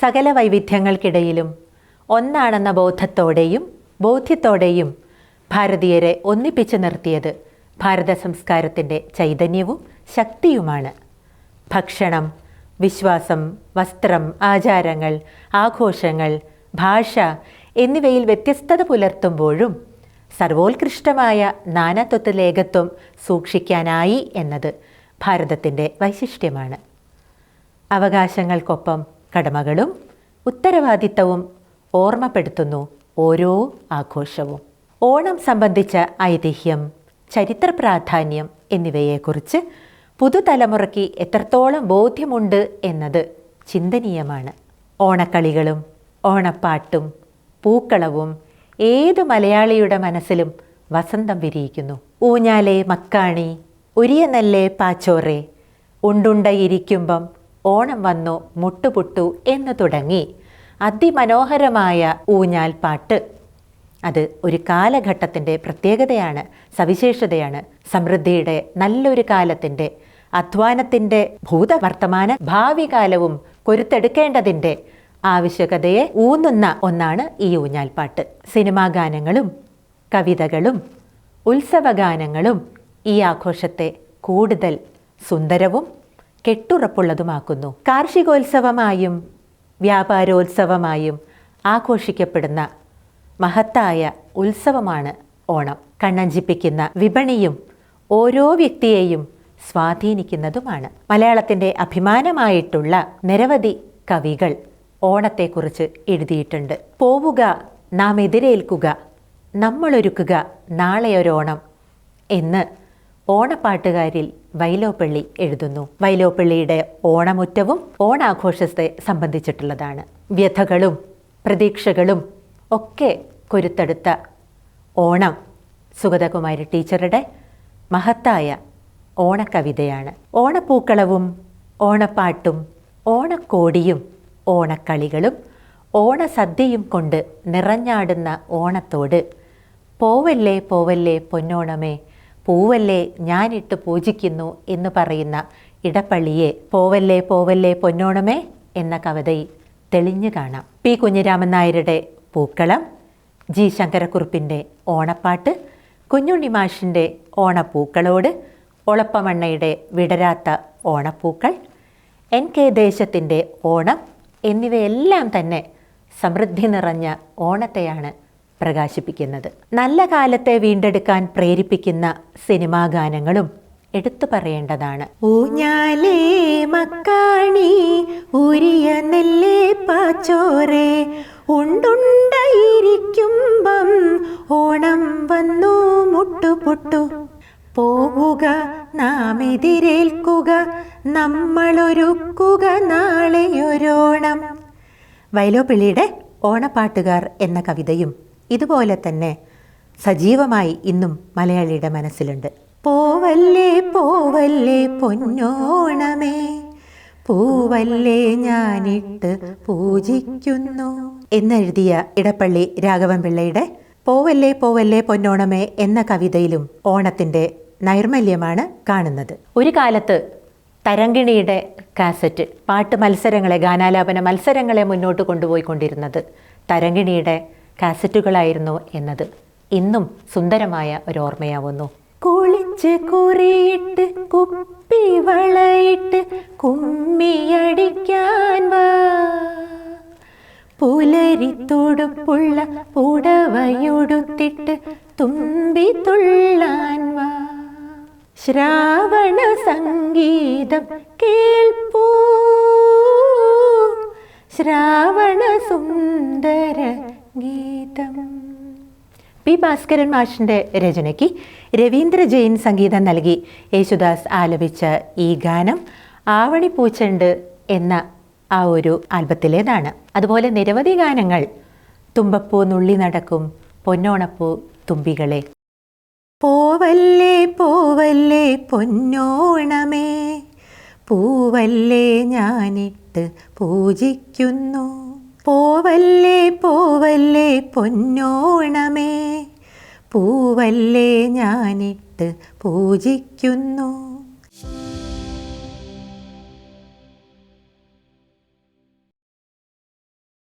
സകല വൈവിധ്യങ്ങൾക്കിടയിലും ഒന്നാണെന്ന ബോധത്തോടെയും ബോധ്യത്തോടെയും ഭാരതീയരെ ഒന്നിപ്പിച്ചു നിർത്തിയത് ഭാരത സംസ്കാരത്തിന്റെ ചൈതന്യവും ശക്തിയുമാണ്. ഭക്ഷണം വിശ്വാസം വസ്ത്രം ആചാരങ്ങൾ ആഘോഷങ്ങൾ ഭാഷ എന്നിവയിൽ വ്യത്യസ്തത പുലർത്തുമ്പോഴും സർവോത്കൃഷ്ടമായ നാനാത്വത്തിൽ ഏകത്വം സൂക്ഷിക്കാനായി എന്നത് ഭാരതത്തിന്റെ വൈശിഷ്ട്യമാണ്. അവകാശങ്ങൾക്കൊപ്പം കടമകളും ഉത്തരവാദിത്തവും ഓർമ്മപ്പെടുത്തുന്നു ഓരോ ആഘോഷവും. ഓണം സംബന്ധിച്ച ഐതിഹ്യം ചരിത്ര പ്രാധാന്യം എന്നിവയെക്കുറിച്ച് പുതുതലമുറയ്ക്ക് എത്രത്തോളം ബോധ്യമുണ്ട് എന്നത് ചിന്തനീയമാണ്. ഓണക്കളികളും ഓണപ്പാട്ടും പൂക്കളവും ഏത് മലയാളിയുടെ മനസ്സിലും വസന്തം വിരിയിക്കുന്നു. ഊഞ്ഞാലേ മക്കാണി ഉരിയനല്ലേ പാച്ചോറെ ഉണ്ടുണ്ടയിരിക്കുമ്പം ഓണം വന്നു മുട്ടുപുട്ടു എന്ന് തുടങ്ങി. അതിമനോഹരമായ ഊഞ്ഞാൽ പാട്ട് അത് ഒരു കാലഘട്ടത്തിന്റെ പ്രത്യേകതയാണ് സവിശേഷതയാണ് സമൃദ്ധിയുടെ നല്ലൊരു കാലത്തിന്റെ അധ്വാനത്തിന്റെ ഭൂതവർത്തമാന ഭാവി കാലവും കൊരുത്തെടുക്കേണ്ടതിന്റെ ആവശ്യകതയെ ഊന്നുന്ന ഒന്നാണ് ഈ ഊഞ്ഞാൽപ്പാട്ട്. സിനിമാ ഗാനങ്ങളും കവിതകളും ഉത്സവഗാനങ്ങളും ഈ ആഘോഷത്തെ കൂടുതൽ സുന്ദരവും കെട്ടുറപ്പുള്ളതുമാക്കുന്നു. കാർഷികോത്സവമായും വ്യാപാരോത്സവമായും ആഘോഷിക്കപ്പെടുന്ന മഹത്തായ ഉത്സവമാണ് ഓണം. കണ്ണഞ്ചിപ്പിക്കുന്ന വിപണിയും ഓരോ വ്യക്തിയെയും സ്വാധീനിക്കുന്നതുമാണ്. മലയാളത്തിന്റെ അഭിമാനമായിട്ടുള്ള നിരവധി കവികൾ ഓണത്തെക്കുറിച്ച് എഴുതിയിട്ടുണ്ട്. പോവുക നാം എതിരേൽക്കുക നമ്മളൊരുക്കുക നാളെയൊരോണം എന്ന് ഓണപ്പാട്ടുകാരിൽ വൈലോപ്പള്ളി എഴുതുന്നു. വൈലോപ്പള്ളിയുടെ ഓണമുറ്റവും ഓണാഘോഷത്തെ സംബന്ധിച്ചിട്ടുള്ളതാണ്. വ്യഥകളും പ്രതീക്ഷകളും ഒക്കെ കൊരുത്തെടുത്ത ഓണം സുഗതകുമാരി ടീച്ചറുടെ മഹത്തായ ഓണക്കവിതയാണ്. ഓണപ്പൂക്കളവും ഓണപ്പാട്ടും ഓണക്കോടിയും ഓണക്കളികളും ഓണസദ്യയും കൊണ്ട് നിറഞ്ഞാടുന്ന ഓണത്തോട് പോവല്ലേ പോവല്ലേ പൊന്നോണമേ പൂവല്ലേ ഞാനിട്ട് പൂജിക്കുന്നു എന്ന് പറയുന്ന ഇടപ്പള്ളിയെ പോവല്ലേ പോവല്ലേ പൊന്നോണമേ എന്ന കവിതയിൽ തെളിഞ്ഞു കാണാം. പി. കുഞ്ഞിരാമൻ നായരുടെ പൂക്കളം ജി. ശങ്കരക്കുറുപ്പിന്റെ ഓണപ്പാട്ട് കുഞ്ഞുണ്ണി മാഷിന്റെ ഓണപ്പൂക്കളോട് ഒളപ്പമണ്ണയുടെ വിടരാത്ത ഓണപ്പൂക്കൾ എൻ. കെ. ദേശത്തിന്റെ ഓണം എന്നിവയെല്ലാം തന്നെ സമൃദ്ധി നിറഞ്ഞ ഓണത്തെയാണ് പ്രകാശിപ്പിക്കുന്നത്. നല്ല കാലത്തെ വീണ്ടെടുക്കാൻ പ്രേരിപ്പിക്കുന്ന സിനിമാ ഗാനങ്ങളും എടുത്തു പറയേണ്ടതാണ്. ഊഞ്ഞാലേ മക്കാണി ഉരിയ നെല്ലേ പാച്ചോറേ ഓണം വന്നു മുട്ടുപൊട്ടു. പോവുക നാം എതിരേൽക്കുക നമ്മളൊരുക്കുക നാളെയൊരോണം. വയലോപ്പിള്ളിയുടെ ഓണപ്പാട്ടുകാർ എന്ന കവിതയും ഇതുപോലെ തന്നെ സജീവമായി ഇന്നും മലയാളിയുടെ മനസ്സിലുണ്ട്. പോവല്ലേ പോവല്ലേ പൊന്നോണമേ പൂവല്ലേ ഞാനിട്ട് പൂജിക്കുന്നു എന്നെഴുതിയ ഇടപ്പള്ളി രാഘവൻ പിള്ളയുടെ പോവല്ലേ പോവല്ലേ പൊന്നോണമേ എന്ന കവിതയിലും ഓണത്തിന്റെ നൈർമല്യമാണ് കാണുന്നത്. ഒരു കാലത്ത് തരങ്കിണിയുടെ കാസറ്റ് പാട്ട് മത്സരങ്ങളെ ഗാനാലാപന മത്സരങ്ങളെ മുന്നോട്ട് കൊണ്ടുപോയിക്കൊണ്ടിരുന്നത് തരങ്കിണിയുടെ കാസറ്റുകളായിരുന്നു എന്നത് ഇന്നും സുന്ദരമായ ഒരു ഓർമ്മയാവുന്നു. കുളിച്ച് കുറിയിട്ട് കുപ്പി വളയിട്ട് കുമ്മിയടിക്കാൻ വാ. പുലരിത്തൊടുപ്പുള്ള പുടവയൊടുത്തിട്ട് തുമ്പി തുള്ളാൻ വാ. ശ്രാവണ സംഗീതം കേൾപ്പൂ. ശ്രാവണ സുന്ദര ഗീതം പി ഭാസ്കരൻ മാഷിന്റെ രചനയ്ക്ക് രവീന്ദ്ര ജെയിൻ സംഗീതം നൽകി. യേശുദാസ് ആലപിച്ച ഈ ഗാനം ആവണി പൂച്ചണ്ട് എന്ന ആ ഒരു ആൽബത്തിലേതാണ്. അതുപോലെ നിരവധി ഗാനങ്ങൾ തുമ്പപ്പൂ നുള്ളി നടക്കും പൊന്നോണപ്പൂ തുമ്പികളെ. പോവല്ലേ പോവല്ലേ പൊന്നോണമേ. പൂവല്ലേ ഞാനിട്ട് പൂജിക്കുന്നു. പോവല്ലേ പോവല്ലേ പൊന്നോണമേ. പൂവല്ലേ ഞാനിട്ട് പൂജിക്കുന്നു.